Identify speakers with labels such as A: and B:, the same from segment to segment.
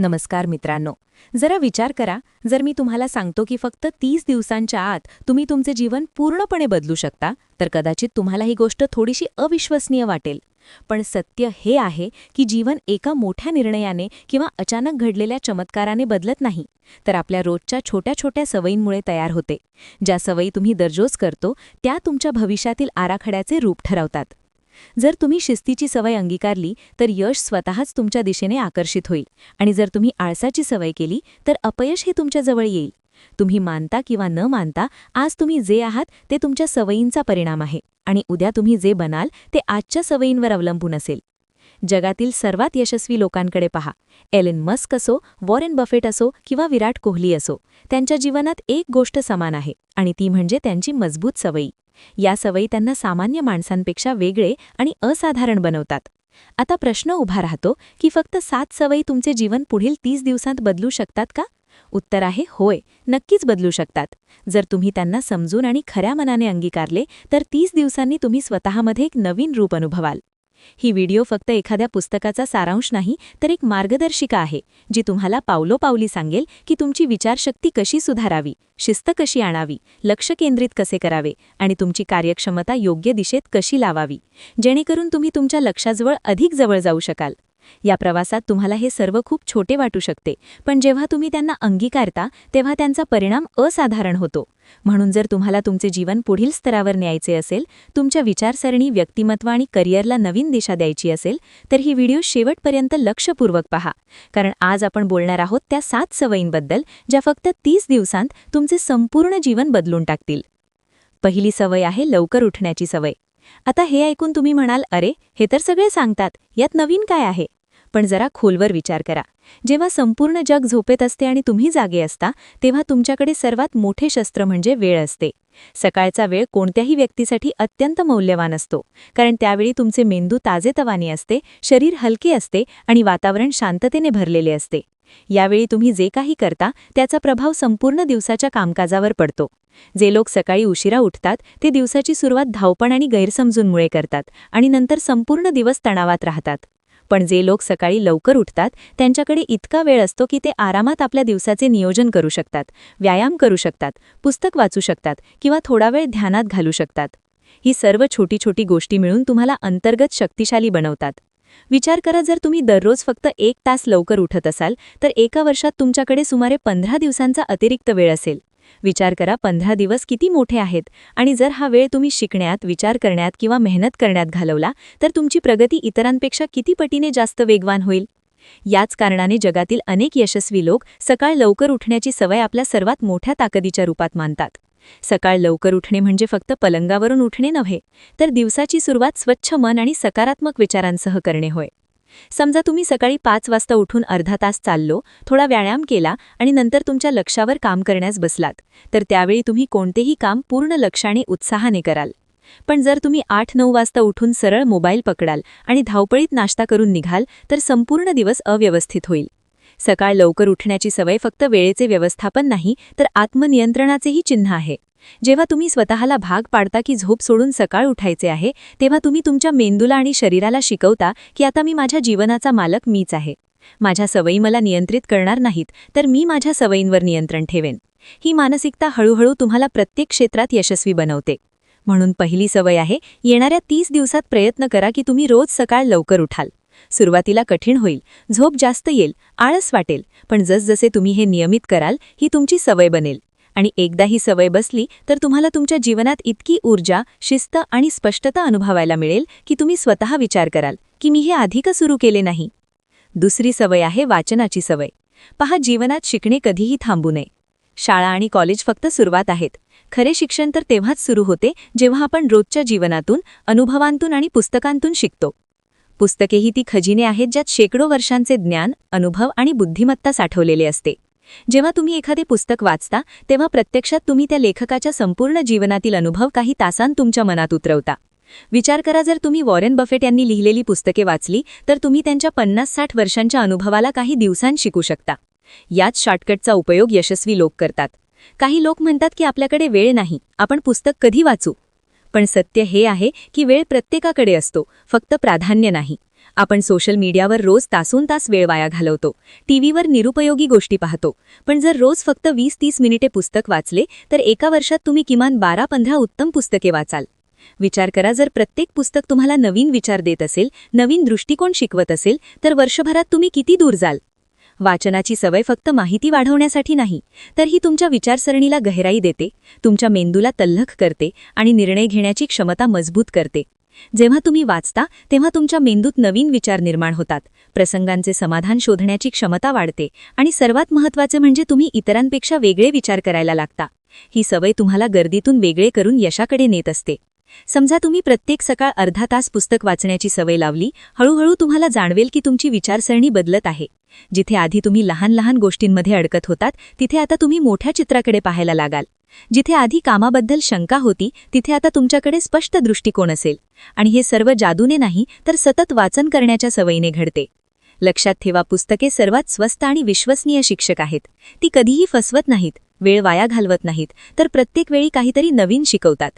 A: नमस्कार मित्रांनो. जरा विचार करा जर मी तुम्हाला सांगतो की फक्त तीस दिवसांच्या आत तुम्ही तुमचे जीवन पूर्णपणे बदलू शकता तर कदाचित तुम्हाला ही गोष्ट थोडीशी अविश्वसनीय वाटेल. पण सत्य हे आहे की जीवन एका मोठ्या निर्णयाने किंवा अचानक घडलेल्या चमत्काराने बदलत नाही तर आपल्या रोजच्या छोट्या छोट्या सवयींमुळे तयार होते. ज्या सवयी तुम्ही दररोज करतो त्या तुमच्या भविष्यातील आराखड्याचे रूप ठरवतात. जर तुम्ही शिस्तीची सवय अंगीकारली तर यश स्वतःच तुमच्या दिशेने आकर्षित होईल. आणि जर तुम्ही आळसाची सवय केली तर अपयश हे तुमच्याजवळ येईल. तुम्ही मानता किंवा न मानता आज तुम्ही जे आहात ते तुमच्या सवयींचा परिणाम आहे. आणि उद्या तुम्ही जे बनाल ते आजच्या सवयींवर अवलंबून असेल. जगातील सर्वात यशस्वी लोकांकडे पहा. एलेन मस्क असो वॉरेन बफेट असो किंवा विराट कोहली असो त्यांच्या जीवनात एक गोष्ट समान आहे आणि ती म्हणजे त्यांची मजबूत सवयी. या सवयी त्यांना सामान्य माणसांपेक्षा वेगळे आणि असाधारण बनवतात. आता प्रश्न उभा राहतो की फक्त सात सवयी तुमचे जीवन पुढील तीस दिवसांत बदलू शकतात का? उत्तर आहे होय नक्कीच बदलू शकतात. जर तुम्ही त्यांना समजून आणि खऱ्या मनाने अंगीकारले तर तीस दिवसांनी तुम्ही स्वतःमध्ये एक नवीन रूप अनुभवाल. ही व्हिडिओ फक्त एखाद्या पुस्तकाचा सारांश नाही तर एक मार्गदर्शिका आहे जी तुम्हाला पावलोपावली सांगेल की तुमची विचारशक्ती कशी सुधारावी शिस्त कशी आणावी लक्ष केंद्रित कसे करावे आणि तुमची कार्यक्षमता योग्य दिशेत कशी लावावी. जेणेकरून तुम्ही तुमच्या लक्षाजवळ अधिक जवळ जाऊ शकाल. या प्रवासात तुम्हाला हे सर्व खूप छोटे वाटू शकते पण जेव्हा तुम्ही त्यांना अंगीकारता तेव्हा त्यांचा परिणाम असाधारण होतो. म्हणून जर तुम्हाला तुमचे जीवन पुढील स्तरावर न्यायचे असेल तुमच्या विचारसरणी व्यक्तिमत्व आणि करिअरला नवीन दिशा द्यायची असेल तर ही व्हिडिओ शेवटपर्यंत लक्षपूर्वक पहा. कारण आज आपण बोलणार आहोत त्या सात सवयींबद्दल ज्या फक्त तीस दिवसांत तुमचे संपूर्ण जीवन बदलून टाकतील. पहिली सवय आहे लवकर उठण्याची सवय. आता हे ऐकून तुम्ही म्हणाल अरे हे तर सगळे सांगतात यात नवीन काय आहे? पण जरा खोलवर विचार करा. जेव्हा संपूर्ण जग झोपेत असते आणि तुम्ही जागे असता तेव्हा तुमच्याकडे सर्वात मोठे शस्त्र म्हणजे वेळ असते. सकाळचा वेळ कोणत्याही व्यक्तीसाठी अत्यंत मौल्यवान असतो कारण त्यावेळी तुमचे मेंदू ताजेतवानी असते शरीर हलके असते आणि वातावरण शांततेने भरलेले असते. यावेळी तुम्ही जे काही करता त्याचा प्रभाव संपूर्ण दिवसाच्या कामकाजावर पडतो. जे लोक सकाळी उशिरा उठतात ते दिवसाची सुरुवात धावपण आणि गैरसमजूंमुळे करतात आणि नंतर संपूर्ण दिवस तणावात राहतात. पण जे लोक सकाळी लवकर उठतात त्यांच्याकडे इतका वेळ असतो की ते आरामात आपल्या दिवसाचे नियोजन करू शकतात व्यायाम करू शकतात पुस्तक वाचू शकतात किंवा थोडा वेळ ध्यानात घालू शकतात. ही सर्व छोटी छोटी गोष्टी मिळून तुम्हाला अंतर्गत शक्तिशाली बनवतात. विचार करा जर तुम्ही दररोज फक्त एक तास लवकर उठत असाल तर एका वर्षात तुमच्याकडे सुमारे पंधरा दिवसांचा अतिरिक्त वेळ असेल. विचार करा पंधरा दिवस किती मोठे आहेत आणि जर हा वेळ तुम्ही शिकण्यात विचार करण्यात किंवा मेहनत करण्यात घालवला तर तुमची प्रगती इतरांपेक्षा किती पटीने जास्त वेगवान होईल? याच कारणाने जगातील अनेक यशस्वी लोक सकाळ लवकर उठण्याची सवय आपल्या सर्वात मोठ्या ताकदीच्या रूपात मानतात. सकाळ लवकर उठणे म्हणजे फक्त पलंगावरून उठणे नव्हे तर दिवसाची सुरुवात स्वच्छ मन आणि सकारात्मक विचारांसह करणे होय. समजा तुम्ही सकाळी पाच वाजता उठून अर्धा तास चाललो थोडा व्यायाम केला आणि नंतर तुमच्या लक्षावर काम करण्यास बसलात तर त्यावेळी तुम्ही कोणतेही काम पूर्ण लक्षाने उत्साहाने कराल. पण जर तुम्ही आठ नऊ वाजता उठून सरळ मोबाईल पकडाल आणि धावपळीत नाश्ता करून निघाल तर संपूर्ण दिवस अव्यवस्थित होईल. सकाळ लवकर उठण्याची सवय फक्त वेळेचे व्यवस्थापन नाही तर आत्मनियंत्रणाचेही चिन्ह आहे. जेव्हा तुम्ही स्वतःला भाग पाडता की झोप सोडून सकाळ उठायचे आहे तेव्हा तुम्ही तुमच्या मेंदूला आणि शरीराला शिकवता की आता मी माझ्या जीवनाचा मालक मीच आहे. माझ्या सवयी मला नियंत्रित करणार नाहीत तर मी माझ्या सवयींवर नियंत्रण ठेवेन. ही मानसिकता हळूहळू तुम्हाला प्रत्येक क्षेत्रात यशस्वी बनवते. म्हणून पहिली सवय आहे येणाऱ्या तीस दिवसात प्रयत्न करा की तुम्ही रोज सकाळ लवकर उठाल. सुरुवातीला कठीण होईल. झोप जास्त येईल आळस वाटेल पण जसजसे तुम्ही हे नियमित कराल ही तुमची सवय बनेल. आणि एकदा ही सवय बसली तर तुम्हाला तुमच्या जीवनात इतकी ऊर्जा शिस्त आणि स्पष्टता अनुभवायला मिळेल की तुम्ही स्वतः विचार कराल की मी हे आधी का सुरू केले नाही? दुसरी सवय आहे वाचनाची सवय. पहा जीवनात शिकणे कधीही थांबू नये. शाळा आणि कॉलेज फक्त सुरुवात आहेत. खरे शिक्षण तर तेव्हाच सुरू होते जेव्हा आपण रोजच्या जीवनातून अनुभवांतून आणि पुस्तकांतून शिकतो. पुस्तकेही ती खजिने आहेत ज्यात शेकडो वर्षांचे ज्ञान अनुभव आणि बुद्धिमत्ता साठवलेले असते. जेव्हा तुम्ही एखादे पुस्तक वाचता तेव्हा प्रत्यक्षात तुम्ही त्या लेखकाच्या संपूर्ण जीवनातील अनुभव काही तासांत तुमच्या मनात उतरवता. विचार करा जर तुम्ही वॉरेन बफेट यांनी लिहिलेली पुस्तके वाचली तर तुम्ही त्यांच्या पन्नास साठ वर्षांच्या अनुभवाला काही दिवसांत शिकू शकता. याच शॉर्टकटचा उपयोग यशस्वी लोक करतात. काही लोक म्हणतात की आपल्याकडे वेळ नाही आपण पुस्तक कधी वाचू? पण सत्य हे आहे की वेळ प्रत्येकाकडे असतो फक्त प्राधान्य नाही. आपण सोशल मीडियावर रोज तासून तास वेळ वाया घालवतो टीव्हीवर निरुपयोगी गोष्टी पाहतो पण जर रोज फक्त वीस तीस मिनिटे पुस्तक वाचले तर एका वर्षात तुम्ही किमान बारा पंधरा उत्तम पुस्तके वाचाल. विचार करा जर प्रत्येक पुस्तक तुम्हाला नवीन विचार देत असेल नवीन दृष्टिकोन शिकवत असेल तर वर्षभरात तुम्ही किती दूर जाल? वाचनाची सवय फक्त माहिती वाढवण्यासाठी नाही तर ही तुमच्या विचारसरणीला गहराई देते तुमच्या मेंदूला तल्लख करते आणि निर्णय घेण्याची क्षमता मजबूत करते. जेव्हा तुम्ही वाचता तेव्हा तुमच्या मेंदूत नवीन विचार निर्माण होतात प्रसंगांचे समाधान शोधण्याची क्षमता वाढते आणि सर्वात महत्त्वाचे म्हणजे तुम्ही इतरांपेक्षा वेगळे विचार करायला लागता. ही सवय तुम्हाला गर्दीतून वेगळे करून यशाकडे नेत असते. समजा तुम्ही प्रत्येक सकाळ अर्धा तास पुस्तक वाचण्याची सवय लावली हळूहळू तुम्हाला जाणवेल की तुमची विचारसरणी बदलत आहे. जिथे आधी तुम्ही लहान लहान गोष्टींमध्ये अडकत होतात तिथे आता तुम्ही मोठ्या चित्राकडे पाहायला लागाल. जिथे आधी कामाबद्दल शंका होती तिथे आता तुमच्याकडे स्पष्ट दृष्टिकोन असेल. आणि हे सर्व जादूने नाही तर सतत वाचन करण्याच्या सवयीने घडते. लक्षात ठेवा पुस्तके सर्वात स्वस्त आणि विश्वसनीय शिक्षक आहेत. ती कधीही फसवत नाहीत वेळ वाया घालवत नाहीत तर प्रत्येक वेळी काहीतरी नवीन शिकवतात.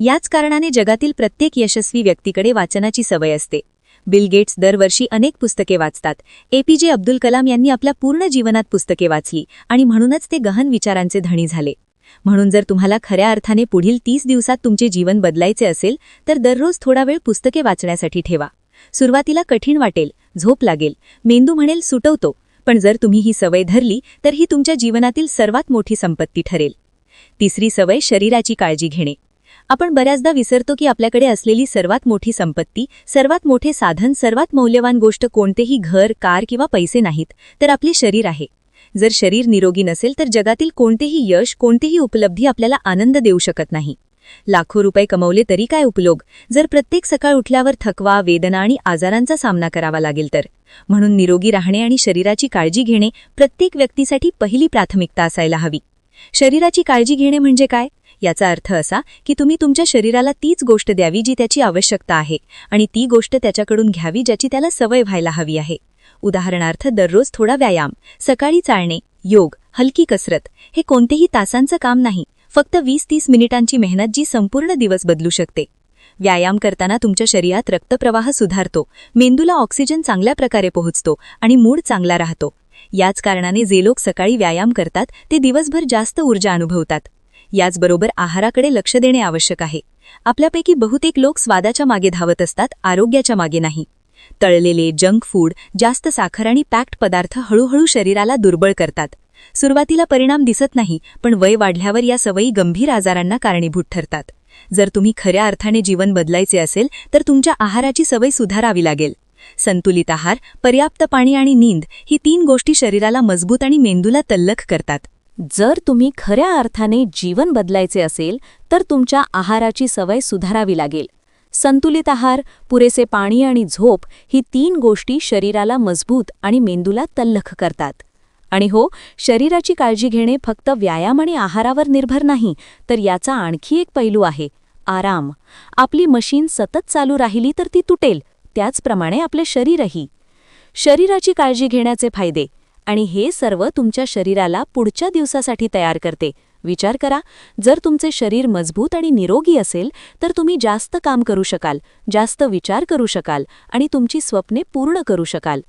A: याच कारणाने जगातील प्रत्येक यशस्वी व्यक्तीकडे वाचनाची सवय असते. बिल गेट्स दरवर्षी अनेक पुस्तके वाचतात. एपीजे अब्दुल कलाम यांनी आपल्या पूर्ण जीवनात पुस्तके वाचली आणि म्हणूनच ते गहन विचारांचे धणी झाले. म्हणून जर तुम्हाला खऱ्या अर्थाने पुढील तीस दिवसात तुमचे जीवन बदलायचे असेल तर दररोज थोडा वेळ पुस्तके वाचण्यासाठी ठेवा. सुरुवातीला कठीण वाटेल झोप लागेल. मेंदू म्हणेल सुटवतो. पण जर तुम्ही ही सवय धरली तर ही तुमच्या जीवनातील सर्वात मोठी संपत्ती ठरेल. तिसरी सवय शरीराची काळजी घेणे. आपण बऱ्याचदा विसरतो की आपल्याकडे असलेली सर्वात मोठी संपत्ती सर्वात मोठे साधन सर्वात मौल्यवान गोष्ट कोणतेही घर कार किंवा पैसे नाहीत तर आपले शरीर आहे. जर शरीर निरोगी नसेल तर जगातील कोणतेही यश कोणतेही उपलब्धी आपल्याला आनंद देऊ शकत नाही. लाखो रुपये कमवले तरी काय उपयोग? जर प्रत्येक सकाळ उठल्यावर थकवा वेदना आणि आजारांचा सामना करावा लागेल तर? म्हणून निरोगी राहणे आणि शरीराची काळजी घेणे प्रत्येक व्यक्तीसाठी पहिली प्राथमिकता असायला हवी. शरीराची काळजी घेणे म्हणजे काय? याचा अर्थ असा की तुम्ही तुमच्या शरीराला तीच गोष्ट द्यावी जी त्याची आवश्यकता आहे आणि ती गोष्ट त्याच्याकडून घ्यावी ज्याची त्याला सवय व्हायला हवी आहे. उदाहरणार्थ दररोज थोडा व्यायाम सकाळी चालणे योग हलकी कसरत हे कोणतेही तासांचं काम नाही फक्त वीस तीस मिनिटांची मेहनत जी संपूर्ण दिवस बदलू शकते. व्यायाम करताना तुमच्या शरीरात रक्तप्रवाह सुधारतो मेंदूला ऑक्सिजन चांगल्या प्रकारे पोहोचतो आणि मूड चांगला राहतो. याच कारणाने जे लोक सकाळी व्यायाम करतात ते दिवसभर जास्त ऊर्जा अनुभवतात. याचबरोबर आहाराकडे लक्ष देणे आवश्यक आहे. आपल्यापैकी बहुतेक लोक स्वादाच्या मागे धावत असतात आरोग्याच्या मागे नाही. तळलेले जंक फूड जास्त साखर आणि पॅक्ड पदार्थ हळूहळू शरीराला दुर्बळ करतात. सुरुवातीला परिणाम दिसत नाही पण वय वाढल्यावर या सवयी गंभीर आजारांना कारणीभूत ठरतात. जर तुम्ही खऱ्या अर्थाने जीवन बदलायचे असेल तर तुमच्या आहाराची सवय सुधारावी लागेल. संतुलित आहार पर्याप्त पाणी आणि नींद ही तीन गोष्टी शरीराला मजबूत आणि मेंदूला तल्लख करतात. जर तुम्ही खऱ्या अर्थाने जीवन बदलायचे असेल तर तुमच्या आहाराची सवय सुधारावी लागेल. संतुलित आहार पुरेसे पाणी आणि झोप ही तीन गोष्टी शरीराला मजबूत आणि मेंदूला तल्लख करतात. आणि हो शरीराची काळजी घेणे फक्त व्यायाम आणि आहारावर निर्भर नाही तर याचा आणखी एक पैलू आहे आराम. आपली मशीन सतत चालू राहिली तर ती तुटेल त्याचप्रमाणे आपले शरीरही. शरीराची काळजी घेण्याचे फायदे. आणि हे सर्व तुमच्या शरीराला पुढच्या दिवसासाठी तयार करते. विचार करा जर तुमचे शरीर मजबूत आणि निरोगी असेल तर तुम्ही जास्त काम करू शकाल जास्त विचार करू शकाल आणि तुमची स्वप्ने पूर्ण करू शकाल.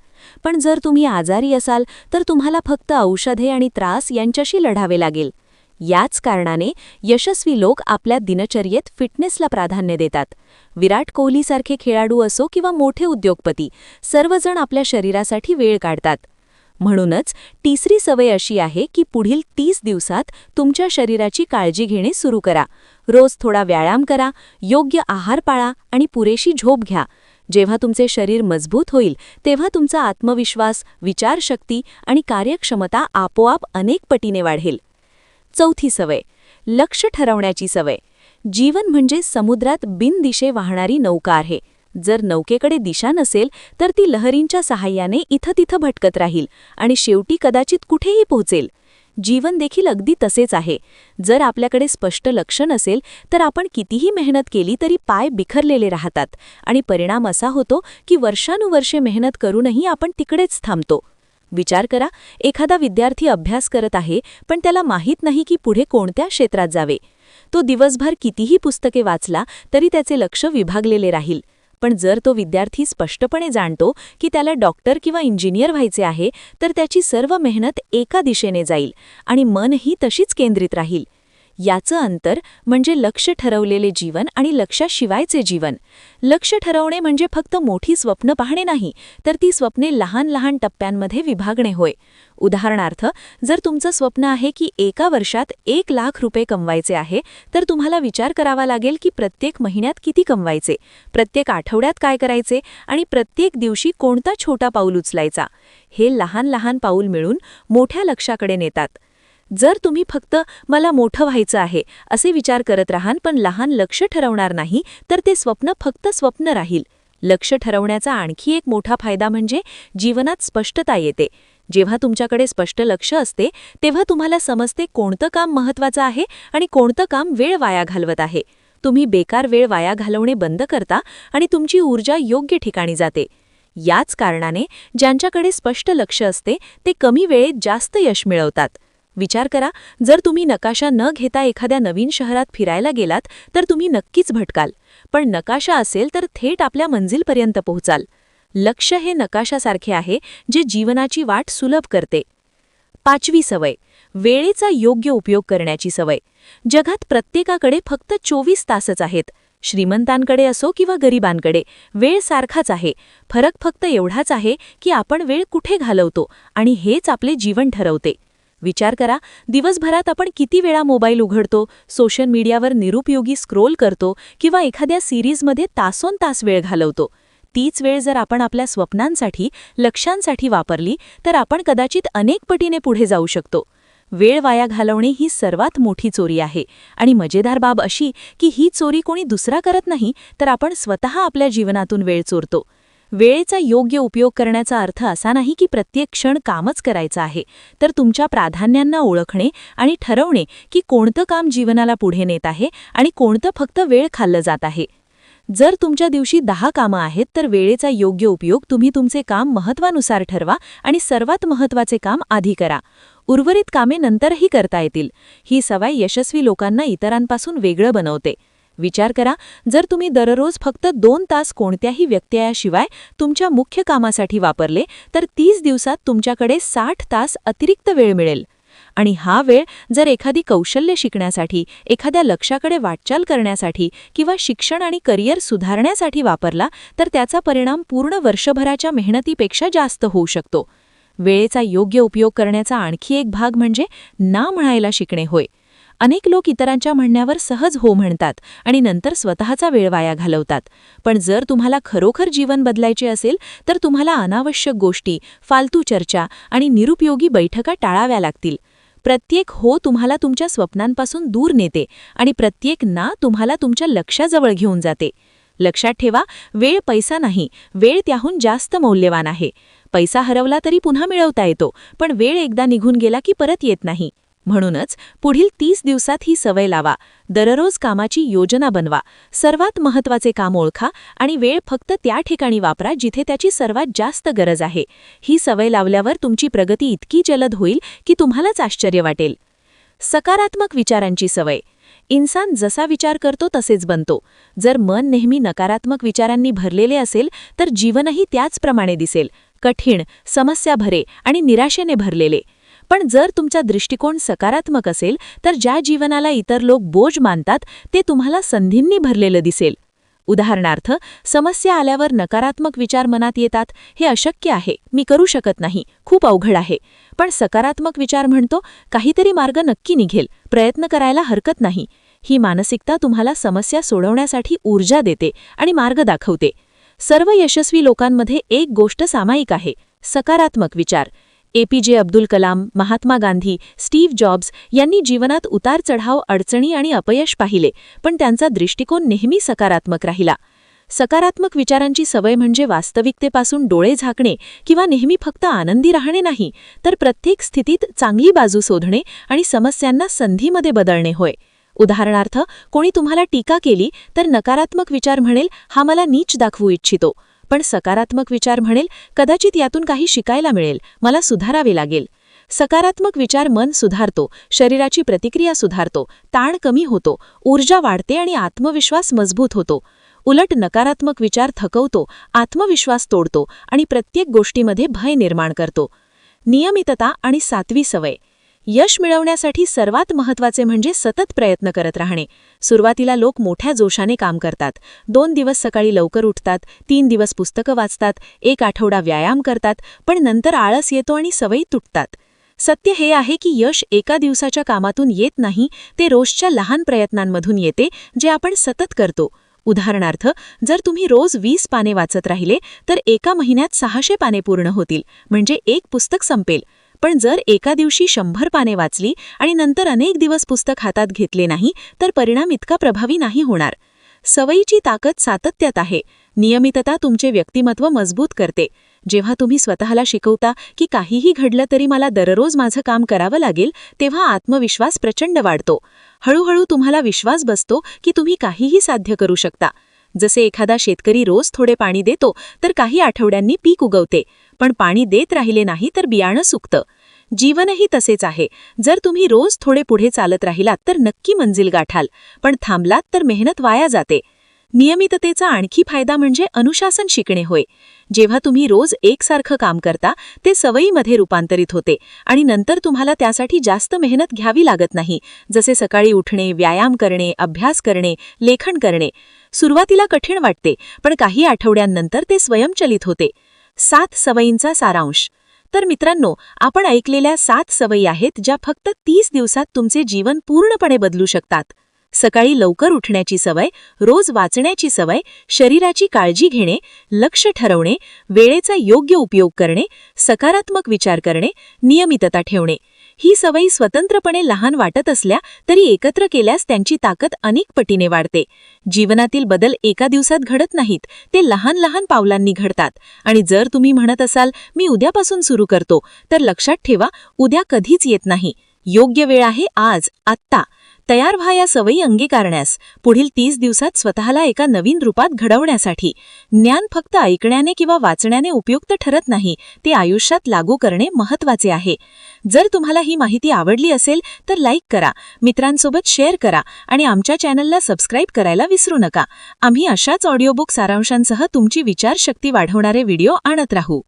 A: पण जर तुम्ही आजारी असाल तर तुम्हाला फक्त औषधे आणि त्रास यांच्याशी लढावे लागेल. याच कारणाने यशस्वी लोक आपल्या दिनचर्येत फिटनेसला प्राधान्य देतात. विराट कोहलीसारखे खेळाडू असो किंवा मोठे उद्योगपती सर्वजण आपल्या शरीरासाठी वेळ काढतात. म्हणूनच तिसरी सवय अशी आहे की पुढील तीस दिवसात तुमच्या शरीराची काळजी घेणे सुरू करा. रोज थोडा व्यायाम करा योग्य आहार पाळा आणि पुरेशी झोप घ्या. जेव्हा तुमचे शरीर मजबूत होईल तेव्हा तुमचा आत्मविश्वास विचारशक्ती आणि कार्यक्षमता आपोआप अनेक पटीने वाढेल. चौथी सवय लक्ष ठरवण्याची सवय. जीवन म्हणजे समुद्रात बिनदिशे वाहणारी नौका आहे. जर नौकेकडे दिशा नसेल तर ती लहरींच्या सहाय्याने इथं तिथं भटकत राहील आणि शेवटी कदाचित कुठेही पोहोचेल. जीवन देखील अगदी तसेच आहे. जर आपल्याकडे स्पष्ट लक्ष नसेल तर आपण कितीही मेहनत केली तरी पाय बिखरलेले राहतात आणि परिणाम असा होतो की वर्षानुवर्षे मेहनत करूनही आपण तिकडेच थांबतो. विचार करा एखादा विद्यार्थी अभ्यास करत आहे पण त्याला माहीत नाही की पुढे कोणत्या क्षेत्रात जावे. तो दिवसभर कितीही पुस्तके वाचला तरी त्याचे लक्ष विभागलेले राहील. पण जर तो विद्यार्थी स्पष्टपणे जाणतो की त्याला डॉक्टर किंवा इंजिनियर व्हायचे आहे तर त्याची सर्व मेहनत एका दिशेने जाईल आणि मनही तशीच केंद्रित राहील. याचं अंतर म्हणजे लक्ष ठरवलेले जीवन आणि लक्षाशिवायचे जीवन. लक्ष ठरवणे म्हणजे फक्त मोठी स्वप्न पाहणे नाही तर ती स्वप्ने लहान लहान टप्प्यांमध्ये विभागणे होय. उदाहरणार्थ जर तुमचं स्वप्न आहे की एका वर्षात एक लाख रुपये कमवायचे आहे तर तुम्हाला विचार करावा लागेल की प्रत्येक महिन्यात किती कमवायचे प्रत्येक आठवड्यात काय करायचे आणि प्रत्येक दिवशी कोणता छोटा पाऊल उचलायचा. हे लहान लहान पाऊल मिळून मोठ्या लक्षाकडे नेतात. जर तुम्ही फक्त मला मोठं व्हायचं आहे असे विचार करत राहाल पण लहान लक्ष ठरवणार नाही तर ते स्वप्न फक्त स्वप्न राहील. लक्ष ठरवण्याचा आणखी एक मोठा फायदा म्हणजे जीवनात स्पष्टता येते. जेव्हा तुमच्याकडे स्पष्ट लक्ष असते तेव्हा तुम्हाला समजते कोणतं काम महत्त्वाचं आहे आणि कोणतं काम वेळ वाया घालवत आहे. तुम्ही बेकार वेळ वाया घालवणे बंद करता आणि तुमची ऊर्जा योग्य ठिकाणी जाते. याच कारणाने ज्यांच्याकडे स्पष्ट लक्ष असते ते कमी वेळेत जास्त यश मिळवतात. विचार करा जर तुम्ही नकाशा न घेता एखाद्या नवीन शहरात फिरायला गेलात तर तुम्ही नक्कीच भटकाल. पण नकाशा असेल तर थेट आपल्या मंजिलपर्यंत पोहोचाल. लक्ष हे नकाशासारखे आहे जे जीवनाची वाट सुलभ करते. पाचवी सवय. वेळेचा योग्य उपयोग करण्याची सवय. जगात प्रत्येकाकडे फक्त चोवीस तासच आहेत. श्रीमंतांकडे असो किंवा गरिबांकडे वेळ सारखाच आहे. फरक फक्त एवढाच आहे की आपण वेळ कुठे घालवतो आणि हेच आपले जीवन ठरवते. विचार करा. दिवसभरात आपण किती वेळा मोबाईल उघडतो सोशल मीडियावर निरुपयोगी स्क्रोल करतो किंवा एखाद्या सिरीजमध्ये तासोन तास वेळ घालवतो. तीच वेळ जर आपण आपल्या स्वप्नांसाठी लक्ष्यांसाठी वापरली तर आपण कदाचित अनेक पटीने पुढे जाऊ शकतो. वेळ वाया घालवणे ही सर्वात मोठी चोरी आहे. आणि मजेदार बाब अशी की ही चोरी कोणी दुसरा करत नाही तर आपण स्वतः आपल्या जीवनातून वेळ चोरतो. वेळेचा योग्य उपयोग करण्याचा अर्थ असा नाही की प्रत्येक क्षण कामच करायचं आहे. तर तुमच्या प्राधान्यांना ओळखणे आणि ठरवणे की कोणतं काम जीवनाला पुढे नेत आहे आणि कोणतं फक्त वेळ खाल्लं जात आहे. जर तुमच्या दिवशी दहा कामं आहेत तर वेळेचा योग्य उपयोग तुम्ही तुमचे काम महत्वानुसार ठरवा आणि सर्वात महत्त्वाचे काम आधी करा. उर्वरित कामे नंतरही करता येतील. ही सवय यशस्वी लोकांना इतरांपासून वेगळं बनवते. विचार करा जर तुम्ही दररोज फक्त दोन तास कोणत्याही व्यत्ययाशिवाय तुमच्या मुख्य कामासाठी वापरले तर तीस दिवसात तुमच्याकडे साठ तास अतिरिक्त वेळ मिळेल. आणि हा वेळ जर एखादी कौशल्य शिकण्यासाठी एखाद्या लक्षाकडे वाटचाल करण्यासाठी किंवा शिक्षण आणि करिअर सुधारण्यासाठी वापरला तर त्याचा परिणाम पूर्ण वर्षभराच्या मेहनतीपेक्षा जास्त होऊ शकतो. वेळेचा योग्य उपयोग करण्याचा आणखी एक भाग म्हणजे ना म्हणायला शिकणे होय. अनेक लोक इतरांच्या म्हणण्यावर सहज हो म्हणतात आणि नंतर स्वतःचा वेळ वाया घालवतात. पण जर तुम्हाला खरोखर जीवन बदलायचे असेल तर तुम्हाला अनावश्यक गोष्टी फालतू चर्चा आणि निरुपयोगी बैठका टाळाव्या लागतील. प्रत्येक हो तुम्हाला तुमच्या स्वप्नांपासून दूर नेते आणि प्रत्येक ना तुम्हाला तुमच्या लक्षाजवळ घेऊन जाते. लक्षात ठेवा वेळ पैसा नाही वेळ त्याहून जास्त मौल्यवान आहे. पैसा हरवला तरी पुन्हा मिळवता येतो पण वेळ एकदा निघून गेला की परत येत नाही. म्हणूनच पुढील तीस दिवसात ही सवय लावा. दररोज कामाची योजना बनवा. सर्वात महत्त्वाचे काम ओळखा आणि वेळ फक्त त्या ठिकाणी वापरा जिथे त्याची सर्वात जास्त गरज आहे. ही सवय लावल्यावर तुमची प्रगती इतकी जलद होईल की तुम्हालाच आश्चर्य वाटेल. सकारात्मक विचारांची सवय. इन्सान जसा विचार करतो तसेच बनतो. जर मन नेहमी नकारात्मक विचारांनी भरलेले असेल तर जीवनही त्याचप्रमाणे दिसेल. कठीण समस्या भरे आणि निराशेने भरलेले. पण जर तुमचा दृष्टिकोन सकारात्मक असेल तर ज्या जीवनाला इतर लोक बोज मानतात ते तुम्हाला संधींनी भरलेलं दिसेल. उदाहरणार्थ समस्या आल्यावर नकारात्मक विचार मनात येतात हे अशक्य आहे. मी करू शकत नाही खूप अवघड आहे. पण सकारात्मक विचार म्हणतो काहीतरी मार्ग नक्की निघेल प्रयत्न करायला हरकत नाही. ही मानसिकता तुम्हाला समस्या सोडवण्यासाठी ऊर्जा देते आणि मार्ग दाखवते. सर्व यशस्वी लोकांमध्ये एक गोष्ट सामायिक आहे सकारात्मक विचार. APJ Abdul Kalam Mahatma Gandhi Steve Jobs यांनी जीवनात उतार चढाव अडचणी आणि अपयश पाहिले पण त्यांचा दृष्टिकोन नेहमी सकारात्मक राहिला. सकारात्मक विचारांची सवय म्हणजे वास्तविकतेपासून डोळे झाकणे किंवा नेहमी फक्त आनंदी राहणे नाही तर प्रत्येक स्थितीत चांगली बाजू शोधणे आणि समस्यांना संधीमध्ये बदलणे होय. उदाहरणार्थ कोणी तुम्हाला टीका केली तर नकारात्मक विचार म्हणेल हा मला नीच दाखवू इच्छितो. पण सकारात्मक विचार म्हणेल कदाचित यातून काही शिकायला मिळेल. मला सुधारावे लागेल. सकारात्मक विचार मन सुधारतो शरीराची प्रतिक्रिया सुधारतो ताण कमी होतो ऊर्जा वाढते आणि आत्मविश्वास मजबूत होतो.
B: उलट नकारात्मक विचार थकवतो आत्मविश्वास तोडतो आणि प्रत्येक गोष्टीमध्ये भय निर्माण करतो. नियमितता आणि सातवी सवय. यश मिळवण्यासाठी सर्वात महत्त्वाचे म्हणजे सतत प्रयत्न करत राहणे. सुरुवातीला लोक मोठ्या जोशाने काम करतात. दोन दिवस सकाळी लवकर उठतात तीन दिवस पुस्तकं वाचतात एक आठवडा व्यायाम करतात पण नंतर आळस येतो आणि सवयी तुटतात. सत्य हे आहे की यश एका दिवसाच्या कामातून येत नाही ते रोजच्या लहान प्रयत्नांमधून येते जे आपण सतत करतो. उदाहरणार्थ जर तुम्ही रोज वीस पाने वाचत राहिले तर एका महिन्यात सहाशे पाने पूर्ण होतील म्हणजे एक पुस्तक संपेल. पण जर एका दिवशी शंभर पाने वाचली आणि नंतर अनेक दिवस पुस्तक हातात घेतले नाही तर परिणाम इतका प्रभावी नाही होणार. सवयीची ताकद सातत्यात आहे. नियमितता तुमचे व्यक्तिमत्व मजबूत करते. जेव्हा तुम्ही स्वतःला शिकवता की काहीही घडलं तरी मला दररोज माझं काम करावं लागेल तेव्हा आत्मविश्वास प्रचंड वाढतो. हळूहळू तुम्हाला विश्वास बसतो की तुम्ही काहीही साध्य करू शकता. जसे एखादा शेतकरी रोज थोडे पाणी देतो तर काही आठवड्यांनी पीक उगवते. पण पाणी देत राहिले नाही तर बियाणं सुकतं. जीवनही तसेच आहे. जर तुम्ही रोज थोडे पुढे चालत राहिलात तर नक्की मंजिल गाठाल. पण थांबलात तर मेहनत वाया जाते. नियमिततेचा आणखी फायदा म्हणजे अनुशासन शिकणे होय. जेव्हा तुम्ही रोज एकसारखं काम करता ते सवयीमध्ये रूपांतरित होते आणि नंतर तुम्हाला त्यासाठी जास्त मेहनत घ्यावी लागत नाही. जसे सकाळी उठणे व्यायाम करणे अभ्यास करणे लेखन करणे. सुरुवातीला कठीण वाटते पण काही आठवड्यांनंतर ते स्वयंचलित होते. सात सवयींचा सारांश. तर मित्रांनो आपण ऐकलेल्या सात सवयी आहेत ज्या फक्त तीस दिवसात तुमचे जीवन पूर्णपणे बदलू शकतात. सकाळी लवकर उठण्याची सवय रोज वाचण्याची सवय शरीराची काळजी घेणे लक्ष ठरवणे वेळेचा योग्य उपयोग करणे सकारात्मक विचार करणे नियमितता ठेवणे. ही सवयी स्वतंत्रपणे लहान वाटत असल्या तरी एकत्र केल्यास त्यांची ताकद अनेक पटीने वाढते. जीवनातील बदल एका दिवसात घडत नाहीत ते लहान लहान पावलांनी घडतात. आणि जर तुम्ही म्हणत असाल मी उद्यापासून सुरू करतो तर लक्षात ठेवा उद्या कधीच येत नाही. योग्य वेळ आहे आज आत्ता. तयार व्हा या सवयी अंगीकारण्यास. पुढील तीस दिवसात स्वतःला एका नवीन रूपात घडवण्यासाठी. ज्ञान फक्त ऐकण्याने किंवा वाचण्याने उपयुक्त ठरत नाही ते आयुष्यात लागू करणे महत्त्वाचे आहे. जर तुम्हाला ही माहिती आवडली असेल तर लाईक करा मित्रांसोबत शेअर करा आणि आमच्या चॅनलला सबस्क्राईब करायला विसरू नका. आम्ही अशाच ऑडिओबुक सारांशांसह तुमची विचारशक्ती वाढवणारे व्हिडिओ आणत राहू.